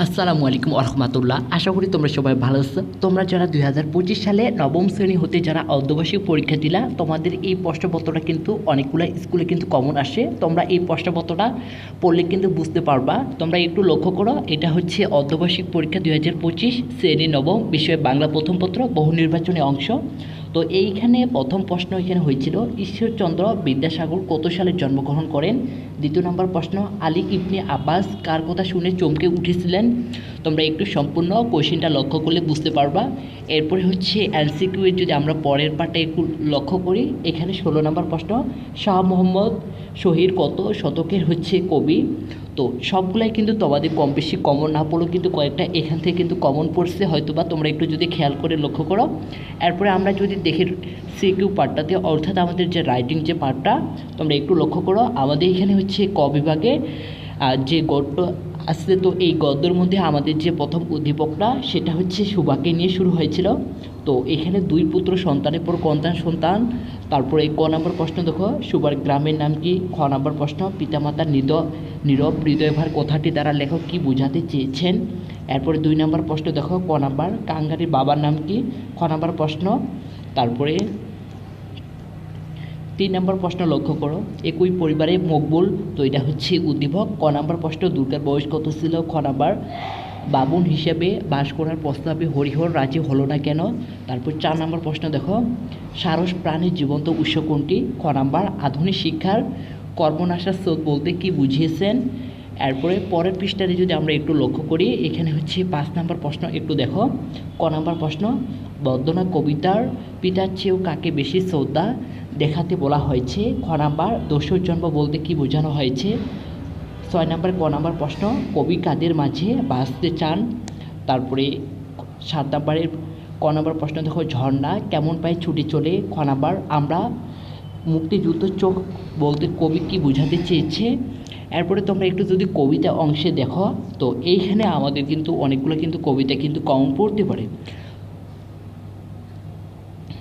আসসালামু আলাইকুম রহমতুল্লাহ আশা করি তোমরা সবাই ভালো আছো। তোমরা যারা দুই সালে নবম শ্রেণি হতে যারা অর্ধবার্ষিক পরীক্ষা দিলা, তোমাদের এই প্রশ্নপত্রটা কিন্তু অনেকগুলো স্কুলে কিন্তু কমন আসে। তোমরা এই প্রশ্নপত্রটা পড়লে কিন্তু বুঝতে পারবা। তোমরা একটু লক্ষ্য করো, এটা হচ্ছে অর্ধবার্ষিক পরীক্ষা দুই হাজার পঁচিশ শ্রেণি নবম বিষয়ে বাংলা প্রথম পত্র, বহু নির্বাচনী অংশ। তো এইখানে প্রথম প্রশ্ন এখানে হয়েছিল, ঈশ্বরচন্দ্র বিদ্যাসাগর কত সালে জন্মগ্রহণ করেন? দ্বিতীয় নম্বর প্রশ্ন, আলী ইবনে আব্বাস কার কথা শুনে চমকে উঠেছিলেন? তোমরা একটু সম্পূর্ণ কোয়েশ্চেনটা লক্ষ্য করলে বুঝতে পারবা। এরপরে হচ্ছে এলসিকিউ যদি আমরা পরের পার্টটা একটু লক্ষ্য করি, এখানে ষোলো নম্বর প্রশ্ন, শাহ মোহাম্মদ শহীদ কত শতকের হচ্ছে কবি? তো সবগুলাই কিন্তু তোমাদের কম বেশি কমন না পড়লেও কিন্তু কয়েকটা এখান থেকে কিন্তু কমন পড়ছে হয়তো বা তোমরা একটু যদি খেয়াল করে লক্ষ্য করো। এরপরে আমরা যদি দেখি সিকিউ পার্টটাতে অর্থাৎ আমাদের যে রাইটিং যে পার্টটা তোমরা একটু লক্ষ্য করো, আমাদের এখানে হচ্ছে ক বিভাগে যে গদ্য আসছে তো এই গদ্যের মধ্যে আমাদের যে প্রথম উদ্দীপকটা, সেটা হচ্ছে সুবাকে নিয়ে শুরু হয়েছিল। তো এখানে দুই পুত্র সন্তানের পর কন্যান সন্তান, তারপরে ক নম্বর প্রশ্ন দেখো, সুবার গ্রামের নাম কি, খ নম্বর প্রশ্ন, পিতামাতার নিদ নীরব হৃদয়ভার কথাটি দ্বারা লেখক কি বোঝাতে চেয়েছেন? এরপরে দুই নম্বর প্রশ্ন দেখো, ক নাম্বার? কাঙ্গারির বাবার নাম কি? খ নম্বর প্রশ্ন। তারপরে তিন নম্বর প্রশ্ন লক্ষ্য করো, একই পরিবারে মকবুল তো এটা হচ্ছে উদ্দীপক। ক নম্বর প্রশ্ন, দুর্গার বয়স কত ছিল? খ নম্বর বাবুন হিসেবে বাস করার প্রস্তাবে হরিহর রাজি হলো না কেন? তারপর চার নম্বর প্রশ্ন দেখো, সারস প্রাণীর জীবন্ত উৎস কোনটি? খ নম্বর, আধুনিক শিক্ষার কর্মনাশার স্রোত বলতে কি বুঝিয়েছেন? এরপরে পরের পৃষ্ঠারে যদি আমরা একটু লক্ষ্য করি, এখানে হচ্ছে পাঁচ নম্বর প্রশ্ন একটু দেখো। ক নম্বর প্রশ্ন, বর্ধনা কবিতার পিতার চেয়েও কাকে বেশি শ্রদ্ধা দেখাতে বলা হয়েছে? খ নাম্বার দোষর জন্ম বলতে কি বোঝানো হয়েছে? ছয় নাম্বার, ক নাম্বার প্রশ্ন, কবি কাদের মাঝে বাঁচতে চান? তারপরে সাত নাম্বারের ক নাম্বার প্রশ্ন দেখো, ঝর্ণা কেমন পায়ে ছুটি চলে? খ নাম্বার, আমরা মুক্তিযুদ্ধ চোখ বলতে কবি কি বোঝাতে চেয়েছে? এরপরে তোমরা একটু যদি কবিতা অংশে দেখো, তো এইখানে আমাদের কিন্তু অনেকগুলো কিন্তু কবিতা কিন্তু কম পড়তে পারে।